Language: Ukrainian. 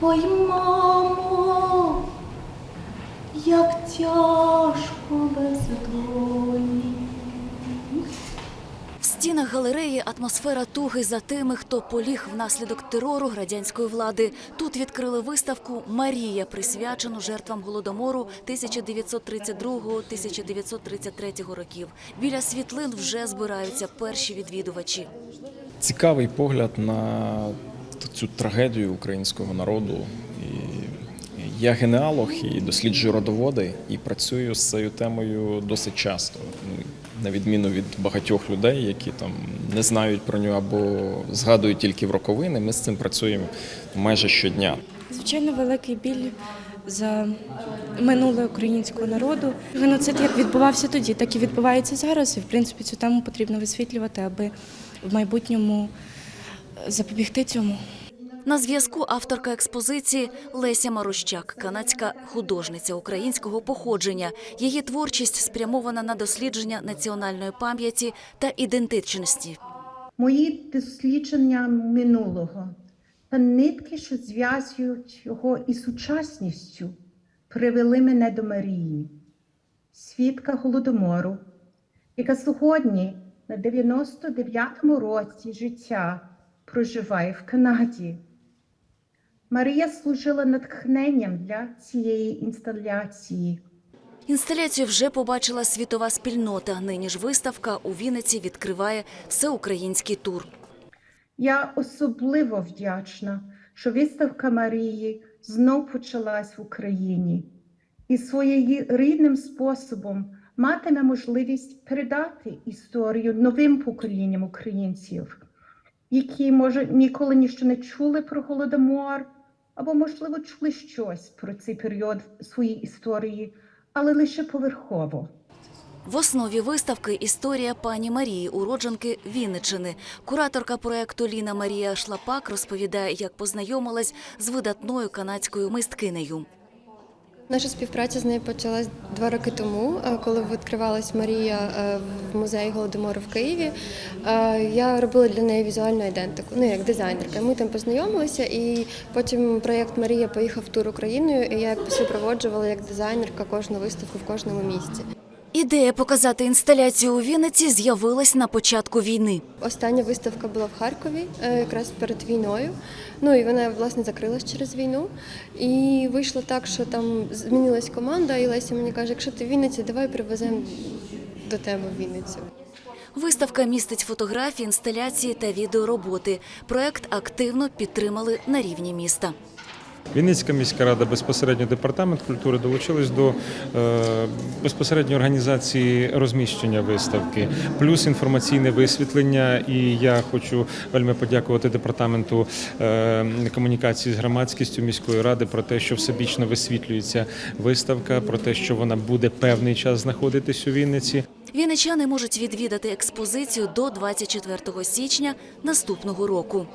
Ой, мамо, як тяжко без доні. В стінах галереї атмосфера туги за тими, хто поліг внаслідок терору радянської влади. Тут відкрили виставку Марія, присвячену жертвам голодомору 1932-1933 років. Біля світлин вже збираються перші відвідувачі. цікавий погляд на цю трагедію українського народу. І я генеалог і досліджую родоводи, і працюю з цією темою досить часто. Ну, На відміну від багатьох людей, які там не знають про нього або згадують тільки в роковини, ми з цим працюємо майже щодня. Звичайно, великий біль за минуле українського народу. Геноцид як відбувався тоді, так і відбувається зараз. І в принципі цю тему потрібно висвітлювати, аби в майбутньому запобігти цьому. На зв'язку авторка експозиції Леся Марущак, канадська художниця українського походження. Її творчість спрямована на дослідження національної пам'яті та ідентичності. Мої дослідження минулого та нитки, що зв'язують його із сучасністю, привели мене до Марії, свідка голодомору, яка сьогодні на 99-му році життя проживає в Канаді. Марія служила натхненням для цієї інсталяції. Інсталяцію вже побачила світова спільнота. Нині ж виставка у Вінниці відкриває всеукраїнський тур. Я особливо вдячна, що виставка Марії знов почалась в Україні і своєю рідним способом матиме можливість передати історію новим поколінням українців, які, може, ніколи ніщо не чули про Голодомор, або, можливо, чули щось про цей період своєї історії, але лише поверхово. В основі виставки історія пані Марії, уродженки Вінничини. Кураторка проекту Ліна Марія Шлапак розповідає, як познайомилась з видатною канадською мисткинею. Наша співпраця з нею почалась два роки тому, е, коли відкривалась Марія е, в музеї Голодомору в Києві. Е, Я робила для неї візуальну ідентику, ну як дизайнерка. Ми там познайомилися, і потім проєкт Марія поїхав в тур Україною. І я як супроводжувала як дизайнерка кожну виставку в кожному місці. Ідея показати інсталяцію у Вінниці з'явилась на початку війни. Остання виставка була в Харкові, е, якраз перед війною. Ну і вона власне закрилась через війну. І вийшло так, що там змінилась команда, і Леся мені каже, якщо ти в Вінниці, давай привеземо до тебе в Вінницю. Виставка містить фотографії, інсталяції та відеороботи. Проект активно підтримали на рівні міста. Вінницька міська рада, безпосередньо департамент культури долучились до е, безпосередньо організації розміщення виставки, плюс інформаційне висвітлення. І я хочу вельми подякувати департаменту е, комунікації з громадськістю міської ради про те, що всебічно висвітлюється виставка, про те, що вона буде певний час знаходитись у Вінниці. Вінничани можуть відвідати експозицію до 24 січня наступного року.